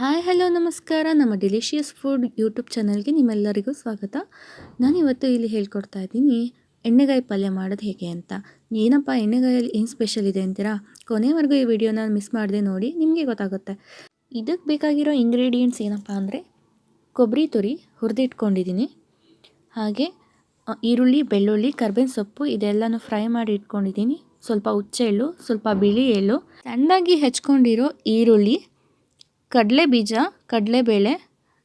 Hi, hello, ನಮಸ್ಕಾರ. ನಮ್ಮ delicious food YouTube ಚಾನಲ್ಗೆ ನಿಮ್ಮೆಲ್ಲರಿಗೂ ಸ್ವಾಗತ. ನಾನಿವತ್ತು ಇಲ್ಲಿ ಹೇಳ್ಕೊಡ್ತಾ ಇದ್ದೀನಿ, ಎಣ್ಣೆಗಾಯಿ ಪಲ್ಯ ಮಾಡೋದು ಹೇಗೆ ಅಂತ. ಏನಪ್ಪ, ಎಣ್ಣೆಗಾಯಲ್ಲಿ ಏನು ಸ್ಪೆಷಲ್ ಇದೆ ಅಂತೀರಾ? ಕೊನೆವರೆಗೂ ಈ ವಿಡಿಯೋನ ಮಿಸ್ ಮಾಡದೆ ನೋಡಿ, ನಿಮಗೆ ಗೊತ್ತಾಗುತ್ತೆ. ಇದಕ್ಕೆ ಬೇಕಾಗಿರೋ ಇಂಗ್ರೀಡಿಯೆಂಟ್ಸ್ ಏನಪ್ಪ ಅಂದರೆ ಕೊಬ್ಬರಿ ತುರಿ ಹುರಿದಿಟ್ಕೊಂಡಿದ್ದೀನಿ. ಹಾಗೆ ಈರುಳ್ಳಿ, ಬೆಳ್ಳುಳ್ಳಿ, ಕರ್ಬೇವಿನ ಸೊಪ್ಪು, ಇದೆಲ್ಲನೂ ಫ್ರೈ ಮಾಡಿ ಇಟ್ಕೊಂಡಿದ್ದೀನಿ. ಸ್ವಲ್ಪ ಹುಚ್ಚೆಳ್ಳು ಸ್ವಲ್ಪ ಬಿಳಿ ಎಳ್ಳು. ಸಣ್ಣದಾಗಿ ಹೆಚ್ಕೊಂಡಿರೋ ಈರುಳ್ಳಿ ಕಡಲೆ ಬೀಜ ಕಡಲೆಬೇಳೆ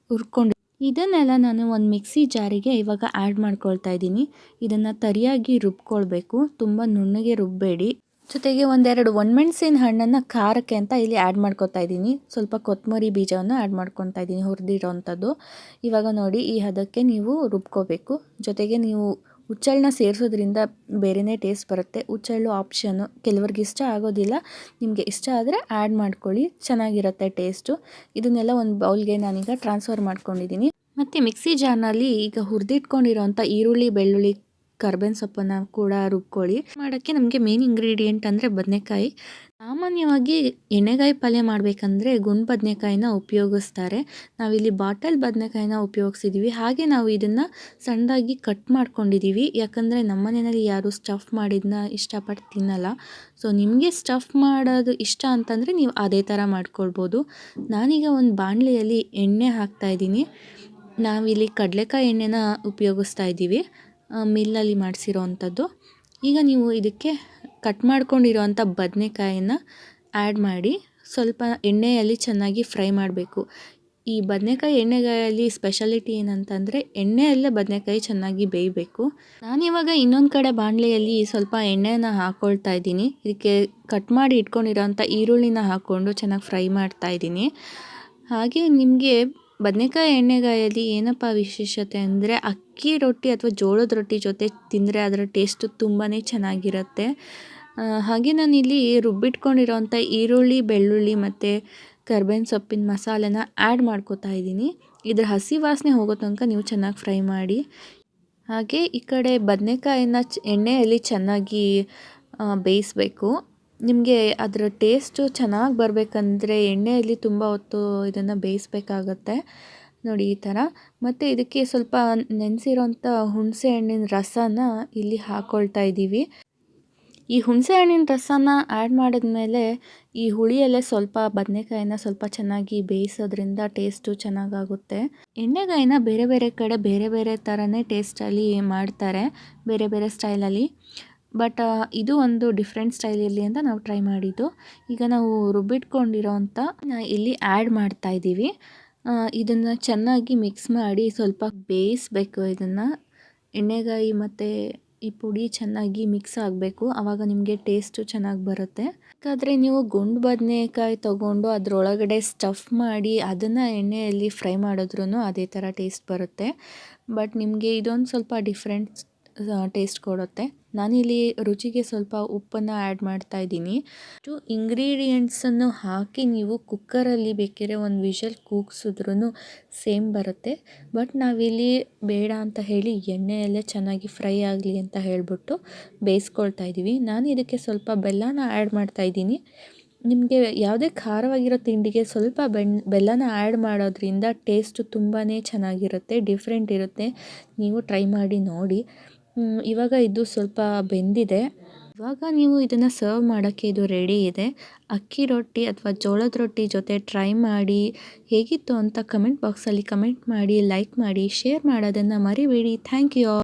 ಹುರ್ಕೊಂಡು ಇದನ್ನೆಲ್ಲ ನಾನು ಒಂದು ಮಿಕ್ಸಿ ಜಾರಿಗೆ ಇವಾಗ ಆ್ಯಡ್ ಮಾಡ್ಕೊಳ್ತಾ ಇದ್ದೀನಿ. ಇದನ್ನು ತರಿಯಾಗಿ ರುಬ್ಕೊಳ್ಬೇಕು. ತುಂಬ ನುಣ್ಣಗೆ ರುಬ್ಬಬೇಡಿ ಜೊತೆಗೆ ಒಂದೆರಡು ಒಣಮೆಣಸಿನ ಹಣ್ಣನ್ನು ಖಾರಕ್ಕೆ ಅಂತ ಇಲ್ಲಿ ಆ್ಯಡ್ ಮಾಡ್ಕೊತಾ ಇದ್ದೀನಿ. ಸ್ವಲ್ಪ ಕೊತ್ತಂಬರಿ ಬೀಜವನ್ನು ಆ್ಯಡ್ ಮಾಡ್ಕೊತಾ ಇದ್ದೀನಿ ಹುರಿದಿರೋವಂಥದ್ದು ಇವಾಗ ನೋಡಿ, ಈ ಹದಕ್ಕೆ ನೀವು ರುಬ್ಕೋಬೇಕು. ಜೊತೆಗೆ ನೀವು ಹುಚ್ಚೆಳ್ಳನ್ನ ಸೇರಿಸೋದ್ರಿಂದ ಬೇರೆಯೇ ಟೇಸ್ಟ್ ಬರುತ್ತೆ. ಹುಚ್ಚೆಳ್ಳು ಆಪ್ಷನ್ನು ಕೆಲವ್ರಿಗೆ ಇಷ್ಟ ಆಗೋದಿಲ್ಲ. ನಿಮಗೆ ಇಷ್ಟ ಆದರೆ ಆ್ಯಡ್ ಮಾಡ್ಕೊಳ್ಳಿ. ಚೆನ್ನಾಗಿರುತ್ತೆ ಟೇಸ್ಟು ಇದನ್ನೆಲ್ಲ ಒಂದು ಬೌಲ್ಗೆ ನಾನೀಗ ಟ್ರಾನ್ಸ್ಫರ್ ಮಾಡ್ಕೊಂಡಿದ್ದೀನಿ ಮತ್ತು ಮಿಕ್ಸಿ ಜಾರ್ನಲ್ಲಿ ಈಗ ಹುರಿದಿಟ್ಕೊಂಡಿರೋಂಥ ಈರುಳ್ಳಿ, ಬೆಳ್ಳುಳ್ಳಿ ಕರ್ಬೇವಿನ ಸೊಪ್ಪನ್ನು ಕೂಡ ರುಬ್ಕೊಳ್ಳಿ. ಮಾಡೋಕ್ಕೆ ನಮಗೆ ಮೇನ್ ಇಂಗ್ರೀಡಿಯೆಂಟ್ ಅಂದರೆ ಬದನೆಕಾಯಿ. ಸಾಮಾನ್ಯವಾಗಿ ಎಣ್ಣೆಗಾಯಿ ಪಲ್ಯ ಮಾಡಬೇಕಂದ್ರೆ ಗುಂಡು ಬದನೆಕಾಯಿನ ಉಪಯೋಗಿಸ್ತಾರೆ. ನಾವಿಲ್ಲಿ ಬಾಟಲ್ ಬದನೆಕಾಯಿನ ಉಪಯೋಗಿಸಿದ್ದೀವಿ ಹಾಗೆ ನಾವು ಇದನ್ನು ಸಣ್ಣದಾಗಿ ಕಟ್ ಮಾಡ್ಕೊಂಡಿದ್ದೀವಿ ಯಾಕಂದರೆ ನಮ್ಮ ಮನೆಯಲ್ಲಿ ಯಾರು ಸ್ಟಫ್ ಮಾಡಿದ್ನ ಇಷ್ಟಪಟ್ಟು ತಿನ್ನಲ್ಲ. ಸೊ ನಿಮಗೆ ಸ್ಟಫ್ ಮಾಡೋದು ಇಷ್ಟ ಅಂತಂದರೆ ನೀವು ಅದೇ ಥರ ಮಾಡ್ಕೊಳ್ಬೋದು. ನಾನೀಗ ಒಂದು ಬಾಣಲೆಯಲ್ಲಿ ಎಣ್ಣೆ ಹಾಕ್ತಾ ಇದ್ದೀನಿ. ನಾವಿಲ್ಲಿ ಕಡಲೆಕಾಯಿ ಎಣ್ಣೆನ ಉಪಯೋಗಿಸ್ತಾ ಇದ್ದೀವಿ. ಮಿಲ್ಲಲ್ಲಿ ಮಾಡಿಸಿರೋ ಅಂಥದ್ದು ಈಗ ನೀವು ಇದಕ್ಕೆ ಕಟ್ ಮಾಡ್ಕೊಂಡಿರೋವಂಥ ಬದನೆಕಾಯಿನ ಆ್ಯಡ್ ಮಾಡಿ ಸ್ವಲ್ಪ ಎಣ್ಣೆಯಲ್ಲಿ ಚೆನ್ನಾಗಿ ಫ್ರೈ ಮಾಡಬೇಕು. ಈ ಬದನೆಕಾಯಿ ಎಣ್ಣೆಗಾಯಲ್ಲಿ ಸ್ಪೆಷಾಲಿಟಿ ಏನಂತಂದರೆ ಎಣ್ಣೆಯಲ್ಲೇ ಬದನೆಕಾಯಿ ಚೆನ್ನಾಗಿ ಬೇಯಬೇಕು. ನಾನಿವಾಗ ಇನ್ನೊಂದು ಕಡೆ ಬಾಣಲೆಯಲ್ಲಿ ಸ್ವಲ್ಪ ಎಣ್ಣೆನ ಹಾಕ್ಕೊಳ್ತಾ ಇದ್ದೀನಿ. ಇದಕ್ಕೆ ಕಟ್ ಮಾಡಿ ಇಟ್ಕೊಂಡಿರೋಂಥ ಈರುಳ್ಳಿನ ಹಾಕ್ಕೊಂಡು ಚೆನ್ನಾಗಿ ಫ್ರೈ ಮಾಡ್ತಾ ಇದ್ದೀನಿ. ಹಾಗೆ ನಿಮಗೆ ಬದನೆಕಾಯಿ ಎಣ್ಣೆಗಾಯಲ್ಲಿ ಏನಪ್ಪ ವಿಶೇಷತೆ ಅಂದರೆ ಅಕ್ಕಿ ರೊಟ್ಟಿ ಅಥವಾ ಜೋಳದ ರೊಟ್ಟಿ ಜೊತೆ ತಿಂದರೆ ಅದರ ಟೇಸ್ಟು ತುಂಬಾ ಚೆನ್ನಾಗಿರುತ್ತೆ. ಹಾಗೆ ನಾನಿಲ್ಲಿ ರುಬ್ಬಿಟ್ಕೊಂಡಿರೋಂಥ ಈರುಳ್ಳಿ, ಬೆಳ್ಳುಳ್ಳಿ ಮತ್ತು ಕರ್ಬೇವಿನ ಸೊಪ್ಪಿನ ಮಸಾಲೆನ ಆ್ಯಡ್ ಮಾಡ್ಕೋತಾ ಇದ್ದೀನಿ. ಇದ್ರ ಹಸಿ ವಾಸನೆ ಹೋಗೋ ತನಕ ನೀವು ಚೆನ್ನಾಗಿ ಫ್ರೈ ಮಾಡಿ. ಹಾಗೆ ಈ ಕಡೆ ಬದನೆಕಾಯಿನ ಎಣ್ಣೆಯಲ್ಲಿ ಚೆನ್ನಾಗಿ ಬೇಯಿಸ್ಬೇಕು. ನಿಮಗೆ ಅದರ ಟೇಸ್ಟು ಚೆನ್ನಾಗಿ ಬರಬೇಕಂದ್ರೆ ಎಣ್ಣೆಯಲ್ಲಿ ತುಂಬ ಹೊತ್ತು ಇದನ್ನು ಬೇಯಿಸ್ಬೇಕಾಗತ್ತೆ. ನೋಡಿ ಈ ಥರ. ಮತ್ತು ಇದಕ್ಕೆ ಸ್ವಲ್ಪ ನೆನೆಸಿರೋಂಥ ಹುಣಸೆ ಹಣ್ಣಿನ ರಸನ ಇಲ್ಲಿ ಹಾಕ್ಕೊಳ್ತಾ ಇದ್ದೀವಿ. ಈ ಹುಣಸೆ ಹಣ್ಣಿನ ರಸನ ಆ್ಯಡ್ ಮಾಡಿದ್ಮೇಲೆ ಈ ಹುಳಿಯಲ್ಲೇ ಸ್ವಲ್ಪ ಬದನೆಕಾಯಿನ ಸ್ವಲ್ಪ ಚೆನ್ನಾಗಿ ಬೇಯಿಸೋದ್ರಿಂದ ಟೇಸ್ಟು ಚೆನ್ನಾಗಾಗುತ್ತೆ. ಎಣ್ಣೆಗಾಯಿನ ಬೇರೆ ಬೇರೆ ಕಡೆ ಬೇರೆ ಬೇರೆ ಥರನೇ ಟೇಸ್ಟಲ್ಲಿ ಮಾಡ್ತಾರೆ. ಬೇರೆ ಬೇರೆ ಸ್ಟೈಲಲ್ಲಿ. ಬಟ್ ಇದು ಒಂದು ಡಿಫ್ರೆಂಟ್ ಸ್ಟೈಲಲ್ಲಿ ಅಂತ ನಾವು ಟ್ರೈ ಮಾಡಿದ್ದು. ಈಗ ನಾವು ರುಬ್ಬಿಟ್ಕೊಂಡಿರೋಂಥ ಇಲ್ಲಿ ಆ್ಯಡ್ ಮಾಡ್ತಾ ಇದ್ದೀವಿ. ಇದನ್ನು ಚೆನ್ನಾಗಿ ಮಿಕ್ಸ್ ಮಾಡಿ ಸ್ವಲ್ಪ ಬೇಯಿಸ್ಬೇಕು ಇದನ್ನು. ಎಣ್ಣೆಗಾಯಿ ಮತ್ತು ಈ ಪುಡಿ ಚೆನ್ನಾಗಿ ಮಿಕ್ಸ್ ಆಗಬೇಕು. ಆವಾಗ ನಿಮಗೆ ಟೇಸ್ಟು ಚೆನ್ನಾಗಿ ಬರುತ್ತೆ. ಯಾಕಂದರೆ ನೀವು ಗುಂಡು ಬದನೆಕಾಯಿ ತೊಗೊಂಡು ಅದರೊಳಗಡೆ ಸ್ಟಫ್ ಮಾಡಿ ಅದನ್ನು ಎಣ್ಣೆಯಲ್ಲಿ ಫ್ರೈ ಮಾಡಿದ್ರೂ ಅದೇ ಥರ ಟೇಸ್ಟ್ ಬರುತ್ತೆ. ಬಟ್, ನಿಮಗೆ ಇದೊಂದು ಸ್ವಲ್ಪ ಡಿಫ್ರೆಂಟ್ ಟೇಸ್ಟ್ ಕೊಡುತ್ತೆ. ನಾನಿಲ್ಲಿ ರುಚಿಗೆ ಸ್ವಲ್ಪ ಉಪ್ಪನ್ನು ಆ್ಯಡ್ ಮಾಡ್ತಾ ಇದ್ದೀನಿ. ಟು ಇಂಗ್ರೀಡಿಯೆಂಟ್ಸನ್ನು ಹಾಕಿ ನೀವು ಕುಕ್ಕರಲ್ಲಿ ಬೇಕಿದ್ರೆ ಒಂದು ವಿಷಲ್ ಕೂಗ್ಸಿದ್ರೂ ಸೇಮ್ ಬರುತ್ತೆ. ಬಟ್ ನಾವಿಲ್ಲಿ ಬೇಡ ಅಂತ ಹೇಳಿ ಎಣ್ಣೆಯಲ್ಲೇ ಚೆನ್ನಾಗಿ ಫ್ರೈ ಆಗಲಿ ಅಂತ ಹೇಳಿಬಿಟ್ಟು ಬೇಯಿಸ್ಕೊಳ್ತಾ ಇದ್ದೀವಿ. ನಾನು ಇದಕ್ಕೆ ಸ್ವಲ್ಪ ಬೆಲ್ಲನ ಆ್ಯಡ್ ಮಾಡ್ತಾ ಇದ್ದೀನಿ. ನಿಮಗೆ ಯಾವುದೇ ಖಾರವಾಗಿರೋ ತಿಂಡಿಗೆ ಸ್ವಲ್ಪ ಬೆಣ್, ಬೆಲ್ಲನ ಆ್ಯಡ್ ಮಾಡೋದ್ರಿಂದ ಟೇಸ್ಟು ತುಂಬಾ ಚೆನ್ನಾಗಿರುತ್ತೆ, ಡಿಫ್ರೆಂಟ್ ಇರುತ್ತೆ. ನೀವು ಟ್ರೈ ಮಾಡಿ ನೋಡಿ. ಇವಾಗ ಇದು ಸ್ವಲ್ಪ ಬೆಂದಿದೆ. ಇವಾಗ ನೀವು ಇದನ್ನು ಸರ್ವ್ ಮಾಡೋಕ್ಕೆ ಇದು ರೆಡಿ ಇದೆ. ಅಕ್ಕಿ ರೊಟ್ಟಿ ಅಥವಾ ಜೋಳದ ರೊಟ್ಟಿ ಜೊತೆ ಟ್ರೈ ಮಾಡಿ ಹೇಗಿತ್ತು ಅಂತ ಕಮೆಂಟ್ ಬಾಕ್ಸಲ್ಲಿ ಕಮೆಂಟ್ ಮಾಡಿ ಲೈಕ್ ಮಾಡಿ ಶೇರ್ ಮಾಡೋದನ್ನು ಮರಿಬೇಡಿ. Thank you